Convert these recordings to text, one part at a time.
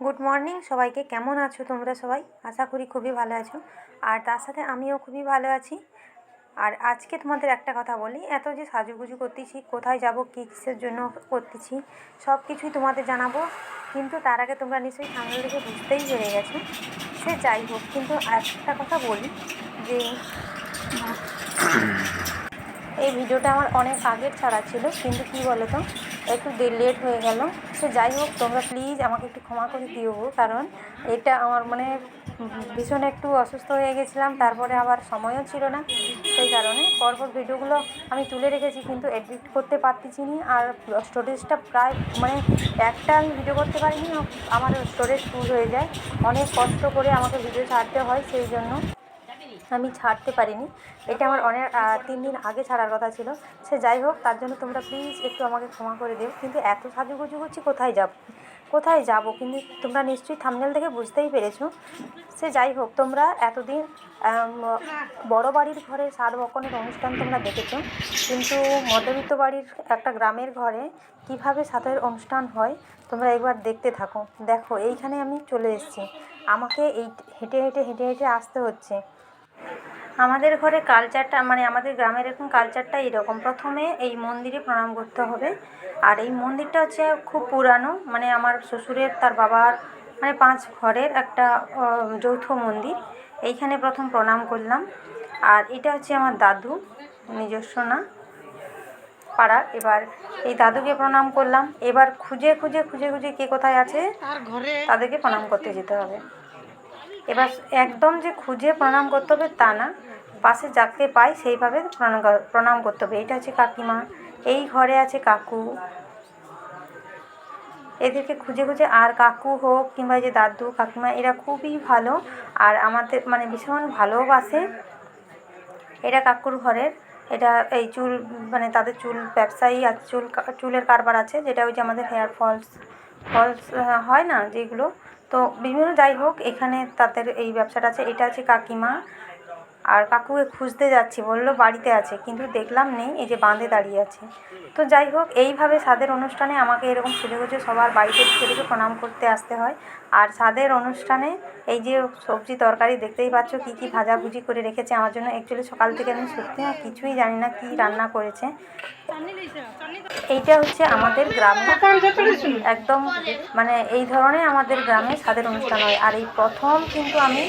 Good morning সবাইকে কেমন আছো তোমরা সবাই? আশা করি খুবই ভালো আছো। আর তার সাথে আমিও খুবই ভালো আছি। আর আজকে তোমাদের একটা কথা বলি, এত যে সাজুগুজু করতেছি, কোথায় যাব, কী কিসের জন্য করতেছি সব কিছুই তোমাদের জানাব। কিন্তু তার আগে তোমরা নিশ্চয়ই সামনে দেখে বুঝতেই পেরে গেছো। সে যাই হোক, কিন্তু একটা কথা বলি যে, এই ভিডিওটা আমার অনেক আগের ছাড়া ছিল, কিন্তু কী বলো তো একটু লেট হয়ে গেল। সে যাই হোক, তোমরা প্লিজ আমাকে একটু ক্ষমা করে দিও, কারণ এটা আমার মানে ভীষণ একটু অসুস্থ হয়ে গেছিলাম, তারপরে আবার সময়ও ছিল না। সেই কারণে পরপর ভিডিওগুলো আমি তুলে রেখেছি, কিন্তু এডিট করতে পারতেছি নি। আর স্টোরেজটা প্রায় মানে একটা আমি ভিডিও করতে পারিনি, আমার স্টোরেজ ফুল হয়ে যায়। অনেক কষ্ট করে আমাকে ভিডিও ছাড়তে হয়, সেই জন্য আমি ছাড়তে পারিনি। এটা আমার অনেক তিন দিন আগে ছাড়ার কথা ছিল। সে যাই হোক, তার জন্য তোমরা প্লিজ একটু আমাকে ক্ষমা করে দিও। কিন্তু এত সাজুগুজু করছি, কোথায় যাব? কোথায় যাব? কিন্তু তোমরা নিশ্চয়ই থামনেল থেকে বুঝতেই পেরেছ। সে যাই হোক, তোমরা এতদিন বড় বাড়ির ঘরে সাত বকনের অনুষ্ঠান তোমরা দেখেছ। কিন্তু মধ্যবিত্ত বাড়ির একটা গ্রামের ঘরে কীভাবে সাতের অনুষ্ঠান হয়, তোমরা একবার দেখতে থাকো। দেখো, এইখানে আমি চলে এসেছি। আমাকে এই হেঁটে হেঁটে হেঁটে হেঁটে আসতে হচ্ছে। আমাদের ঘরে কালচারটা মানে আমাদের গ্রামের এরকম কালচারটা এরকম। প্রথমে এই মন্দিরে প্রণাম করতে হবে। আর এই মন্দিরটা হচ্ছে খুব পুরানো মানে আমার শ্বশুরের তার বাবার মানে পাঁচ ঘরের একটা যৌথ মন্দির। এইখানে প্রথম প্রণাম করলাম। আর এটা হচ্ছে আমার দাদু নিজস্ব না পাড়ার। এবার এই দাদুকে প্রণাম করলাম। এবার খুঁজে খুঁজে খুঁজে খুঁজে কে কোথায় আছে তাদেরকে প্রণাম করতে যেতে হবে। এবার একদম যে খুঁজে প্রণাম করতে হবে তা না। পাশে যাকে পাই সেইভাবে প্রণাম প্রণাম করতে হবে। এটা হচ্ছে কাকিমা। এই ঘরে আছে কাকু। এদেরকে খুঁজে খুঁজে আর কাকু হোক কিংবা যে দাদু, কাকিমা, এরা খুবই ভালো। আর আমাদের মানে ভীষণ ভালোবাসে। এটা কাকুর ঘরের। এটা এই চুল মানে তাদের চুল ব্যবসায়ী আর চুল চুলের কারবার আছে, যেটা ওই যে আমাদের হেয়ার ফলস ফলস হয় না যেগুলো। তো বিভিন্ন যাই হোক, এখানে তাদের এই ব্যবসাটা আছে। এটা আছে কাকিমা। আর কাকুকে খুঁজতে যাচ্ছি, বলল বাড়িতে আছে, কিন্তু দেখলাম নেই, এই যে বাঁধে দাঁড়িয়ে আছে। তো যাই হোক, এইভাবে স্বাদের অনুষ্ঠানে আমাকে এরকম খুঁজে সবার বাড়িতে ঢুকে প্রণাম করতে আসতে হয়। আর স্বাদের অনুষ্ঠানে এই যে সবজি তরকারি, দেখতেই পাচ্ছ কী কী ভাজাভুজি করে রেখেছে। আমার জন্য অ্যাকচুয়ালি সকাল থেকে আমি সত্যি কিছুই জানি না কী রান্না করেছে। এইটা হচ্ছে আমাদের গ্রামে। একদম মানে এই ধরনের আমাদের গ্রামে স্বাদের অনুষ্ঠান হয়। আর এই প্রথম কিন্তু আমি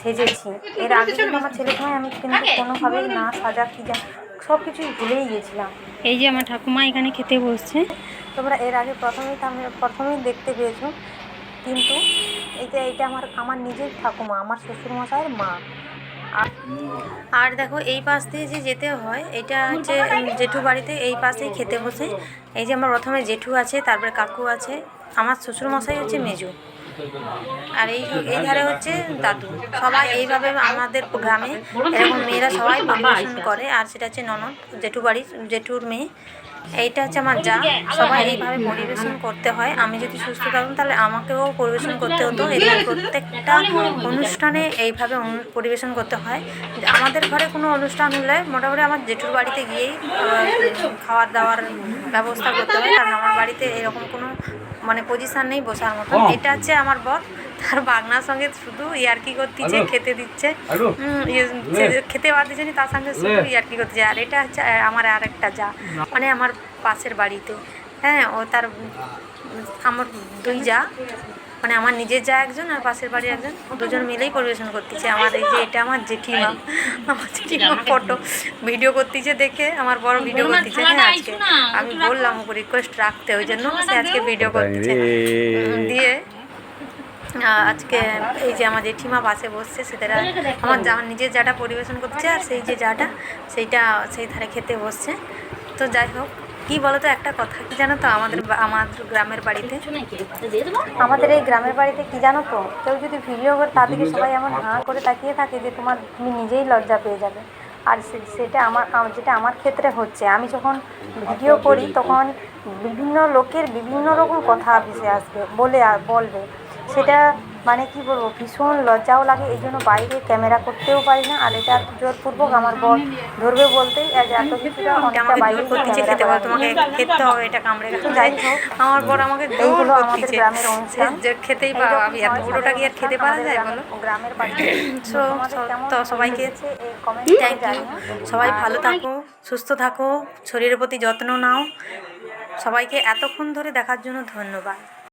সেজেছি। এর আগে কিন্তু আমার ছেলের সময় আমি কিন্তু কোনোভাবেই না সাজা কি যা সব কিছুই ভুলেই গিয়েছিলাম। এই যে আমার ঠাকুমা এখানে খেতে বসছে। তোমরা এর আগে প্রথমেই আমি প্রথমেই দেখতে পেয়েছ। কিন্তু এইটা এইটা আমার আমার নিজের ঠাকুমা আমার শ্বশুরমশাইয়ের মা। আর দেখো এই পাশ দিয়ে যে যেতে হয়, এটা হচ্ছে জেঠু বাড়িতে এই পাশেই খেতে বসে। এই যে আমার প্রথমে জেঠু আছে, তারপরে কাকু আছে, আমার শ্বশুরমশাই হচ্ছে মেজু। আর এই এই ধারে হচ্ছে দাদু। সবাই এইভাবে আমাদের গ্রামে এরকম মেয়েরা সবাই পরিবেশন করে, আর সেটা হচ্ছে ননদ জেঠু বাড়ির, জেঠুর মেয়ে। এইটা হচ্ছে আমার যা। সবাই এইভাবে পরিবেশন করতে হয়। আমি যদি সুস্থ থাকতাম তাহলে আমাকেও পরিবেশন করতে হতো। এদের প্রত্যেকটা অনুষ্ঠানে এইভাবে পরিবেশন করতে হয়। আমাদের ঘরে কোনো অনুষ্ঠান হলে মোটামুটি আমার জেঠুর বাড়িতে গিয়েই খাওয়ার দাওয়ার ব্যবস্থা করতে হয়। কারণ আমার বাড়িতে এরকম কোনো মানে পজিশান নেই বসার মতো এটা হচ্ছে আমার বর। তার বাগনার সঙ্গে শুধু ইয়ার্কি করতেছে খেতে দিচ্ছে। হুম, ইয়ে, খেতে বাদ দিচ্ছে না, তার সঙ্গে শুধু ইয়ার্কি করতেছে আর এটা হচ্ছে আমার আর একটা যা। মানে আমার পাশের বাড়িতে। হ্যাঁ ও তার আমার দুই যা। মানে আমার নিজের যা একজন আর পাশের বাড়ির একজন। দুজন মিলেই পরিবেশন করতেছে। আমার এই যে এটা আমার জেঠিমা। আমার জেঠিমা ফটো। ভিডিও করতেছে দেখে আমার বড় ভিডিও করতেছে। হ্যাঁ আজকে আমি বললাম ওকে রিকোয়েস্ট রাখতে। ওই জন্য সে আজকে ভিডিও করতেছে। দিয়ে আজকে এই যে আমার জেঠিমা বাসে বসছে সেটা আমার যা আমার নিজের যাটা পরিবেশন করছে আর সেই যে যাটা, সেইটা সেই ধারে খেতে বসছে। তো যাই হোক, কি বলতো একটা কথা, কি জানো তো আমাদের আমার গ্রামের বাড়িতে? আমাদের এই গ্রামের বাড়িতে কি জানো তো, কেউ যদি ভিডিও করে তাদেরকে সবাই এমন হাঁ করে তাকিয়ে থাকে যে তোমার তুমি নিজেই লজ্জা পেয়ে যাবে। আর সেটা আমার যেটা আমার ক্ষেত্রে হচ্ছে আমি যখন ভিডিও করি তখন বিভিন্ন লোকের বিভিন্ন রকম কথা ভেসে আসবে বলে বলবে। সেটা মানে কি বলব ভীষণ লজ্জাও লাগে এই জন্য বাইরে ক্যামেরা করতেও পারি না। আর এটা জোরপূর্বক আমার বর ধরবে বলতেই এত কিছুটা অনেকটা বাইরে খেতে হবে তোমাকে খেতে হবে এটা কামড়ে যাই হোক আমার বর আমাকে এইগুলো আমাদের গ্রামের অনুষ্ঠান খেতেই পাবো এত বড়োটা কি আর খেতে পারা যায় গ্রামের- বলো? গ্রামের বাড়ি So, তোমাদের so- কেমন তো সবাইকে থ্যাংক ইউ সবাই ভালো থাকো সুস্থ থাকো শরীরের প্রতি যত্ন নাও। সবাইকে এতক্ষণ ধরে দেখার জন্য ধন্যবাদ।